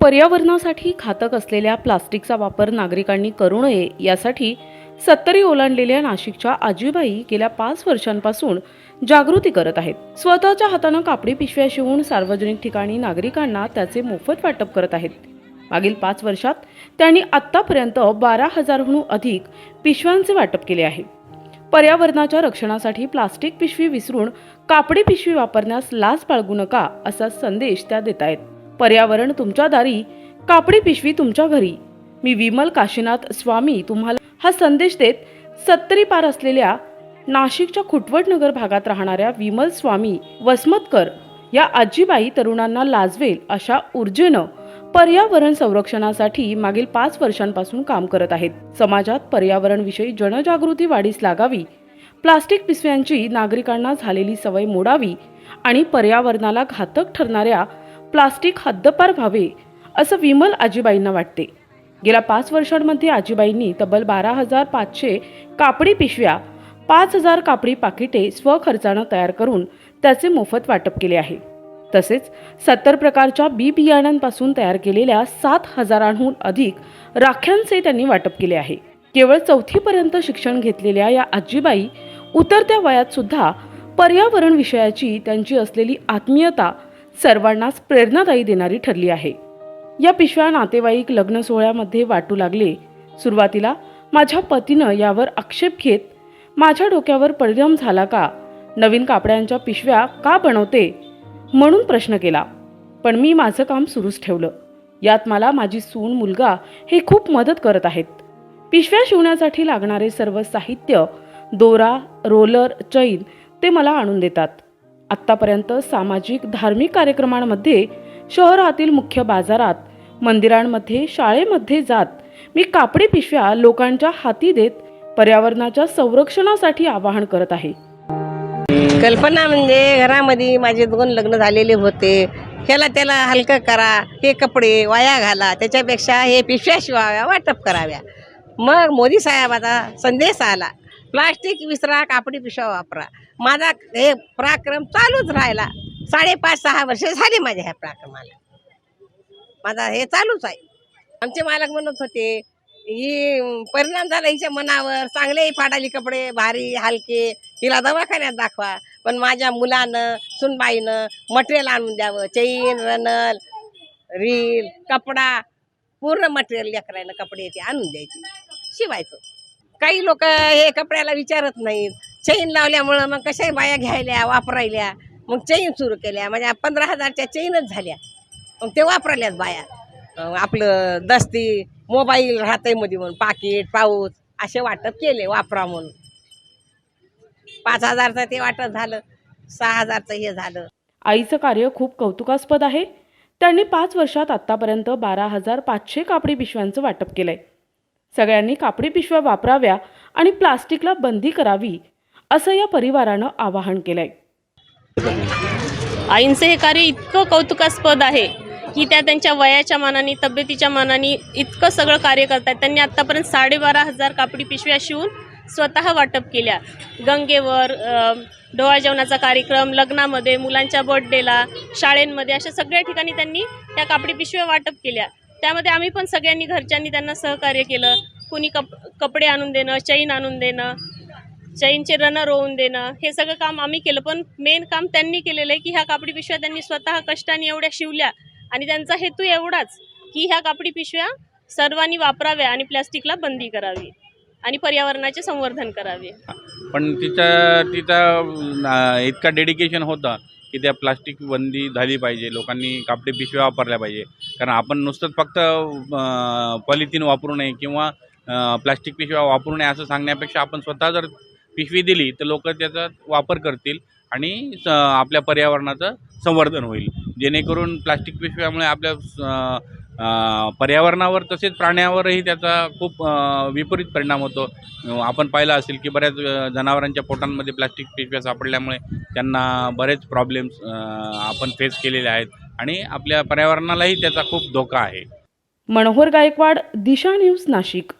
पर्यावरणासाठी घातक असलेल्या प्लास्टिकचा वापर नागरिकांनी करू नये यासाठी सत्तरी ओलांडलेल्या नाशिकच्या आजीबाई गेल्या पाच वर्षांपासून जागृती करत आहेत. स्वतःच्या हातानं कापडी पिशव्या शिवून सार्वजनिक ठिकाणी नागरिकांना त्याचे मोफत वाटप करत आहेत. मागील पाच वर्षात त्यांनी आत्तापर्यंत बारा हजारहून अधिक पिशव्यांचे वाटप केले आहे. पर्यावरणाच्या रक्षणासाठी प्लास्टिक पिशवी विसरून कापडी पिशवी वापरण्यास लाज बाळगू नका असा संदेश त्या देत आहेत. पर्यावरण तुमच्या दारी कापडी पिशवी तुमच्या घरी. मी विमल काशीनाथ स्वामी तुम्हाला हा संदेश देत सत्तरी पार असलेल्या नाशिकच्या खुटवट नगर भागात राहणाऱ्या विमल स्वामी वसमतकर या आजीबाई तरुणांना लाजवेल अशा ऊर्जेनं पर्यावरण संरक्षणासाठी मागील पाच वर्षांपासून काम करत आहेत. समाजात पर्यावरणविषयी जनजागृती वाढीस लागावी प्लास्टिक पिशव्यांची नागरिकांना झालेली सवय मोडावी आणि पर्यावरणाला घातक ठरणाऱ्या प्लास्टिक हद्दपार व्हावे असं विमल आजीबाईंना वाटते. गेल्या पाच वर्षांमध्ये आजीबाईंनी तब्बल बारा हजार पाचशे कापडी पिशव्या पाच हजार कापडी पाकिटे स्वखर्चानं तयार करून त्याचे मोफत वाटप केले आहे. तसेच सत्तर प्रकारच्या बी बियाण्यांपासून तयार केलेल्या सात हजारांहून अधिक राख्यांचे त्यांनी वाटप केले आहे. केवळ चौथीपर्यंत शिक्षण घेतलेल्या या आजीबाई उतरत्या वयात सुद्धा पर्यावरण विषयाची त्यांची असलेली आत्मीयता सर्वांनाच प्रेरणादायी देणारी ठरली आहे. या पिशव्या नातेवाईक लग्न सोहळ्यामध्ये वाटू लागले. सुरुवातीला माझ्या पतीनं यावर आक्षेप घेत माझ्या डोक्यावर परिणाम झाला का? नवीन कापड्यांच्या पिशव्या का बनवते? म्हणून प्रश्न केला. पण मी माझं काम सुरूच ठेवलं. यात मला माझी सून मुलगा हे खूप मदत करत आहेत. पिशव्या शिवण्यासाठी लागणारे सर्व साहित्य दोरा रोलर चैन ते मला आणून देतात. आत्तापर्यंत सामाजिक धार्मिक कार्यक्रमांमध्ये शहरातील मुख्य बाजारात मंदिरांमध्ये शाळेमध्ये जात मी कापडी पिशव्या लोकांच्या हाती देत पर्यावरणाच्या संरक्षणासाठी आवाहन करत आहे. कल्पना म्हणजे घरामध्ये माझे दोन लग्न झालेले होते. ह्याला त्याला हलकं करा हे कपडे वाया घाला त्याच्यापेक्षा हे पिशव्या शिवाव्या वाटप कराव्या. मग मोदी साहेबाचा संदेश आला. प्लास्टिक विसरा कापडी पिशव्या वापरा. माझा हे पराक्रम चालूच राहिला. साडेपाच सहा वर्ष झाले माझ्या ह्या पराक्रमाला. माझा हे चालूच आहे. आमचे मालक म्हणत होते ही परिणाम झाला हिच्या मनावर. चांगलेही फाडाली कपडे भारी हलके. हिला दवाखान्यात दाखवा. पण माझ्या मुलानं सुनबाईनं मटेरियल आणून द्यावं. चैन रनल रील कपडा पूर्ण मटेरियल लेकरायनं कपडे ते आणून द्यायचे. शिवायचं. काही लोक हे कपड्याला विचारत नाहीत. चैन लावल्यामुळं मग कशा बाया घ्यायल्या वापरायल्या. मग चैन सुरू केल्या. म्हणजे पंधरा हजारच्या चैनच झाल्या. मग ते वापरायल्यात बाया. आपलं दस्ती मोबाईल राहतंयमध्ये म्हणून पाकिट पाऊच असे वाटप केले वापरा म्हणून. पाच हजारचं ते वाटप झालं. सहा हजारचं हे झालं. आईचं कार्य खूप कौतुकास्पद आहे. त्यांनी पाच वर्षात आत्तापर्यंत बारा हजार पाचशे कापडी पिशव्यांचं वाटप केलंय. सगळ्यांनी कापडी पिशव्या वापराव्या आणि प्लास्टिकला बंदी करावी असं या परिवारानं आवाहन केलंय. आईंचं हे कार्य इतकं कौतुकास्पद आहे की त्या त्यांच्या वयाच्या मानाने तब्येतीच्या मानाने इतकं सगळं कार्य करतात त्यांनी आत्तापर्यंत साडेबारा हजार कापडी पिशव्या शिवून स्वतः वाटप केल्या. गंगेवर डोळा जेवणाचा कार्यक्रम लग्नामध्ये मुलांच्या बर्थडेला शाळेंमध्ये अशा सगळ्या ठिकाणी त्यांनी त्या कापडी पिशव्या वाटप केल्या. त्यामध्ये आम्ही पण सगळ्यांनी घरच्यांनी त्यांना सहकार्य केलं. कुणी कप कपडे आणून देणं चैन आणून देणं चैनचे रनर होऊन देणं हे सगळं काम आम्ही केलं. पण मेन काम त्यांनी केलेलं आहे की ह्या कापडी पिशव्या त्यांनी स्वतः कष्टाने एवढ्या शिवल्या. आणि त्यांचा हेतू एवढाच की ह्या कापडी पिशव्या सर्वांनी वापराव्या आणि प्लॅस्टिकला बंदी करावी आणि पर्यावरणाचे संवर्धन करावे. पण तिचा तिचा इतका डेडिकेशन होता. की त्या प्लास्टिक बंदी झाली पाहिजे लोकांनी कापडी पिशव्या वापरल्या पाहिजे. कारण आपण नुसतंच फक्त पॉलिथिन वापरू नये किंवा प्लास्टिक पिशव्या वापरू नये असं सांगण्यापेक्षा आपण स्वतः जर पिशवी दिली तर लोक त्याचा वापर करतील आणि स- आपल्या पर्यावरणाचं संवर्धन होईल. जेणेकरून प्लास्टिक पिशव्यामुळे आपल्या पर्यावरणावर तसेच प्राण्यावरही त्याचा खूप विपरीत परिणाम होतो. आपण पाहिलं असेल की बऱ्याच जनावरांच्या पोटांमध्ये प्लास्टिक पिशव्या सापडल्यामुळे त्यांना बरेच प्रॉब्लेम्स आपण फेस केलेले आहेत आणि आपल्या पर्यावरणालाही त्याचा खूप धोका आहे. मनोहर गायकवाड दिशा न्यूज नाशिक.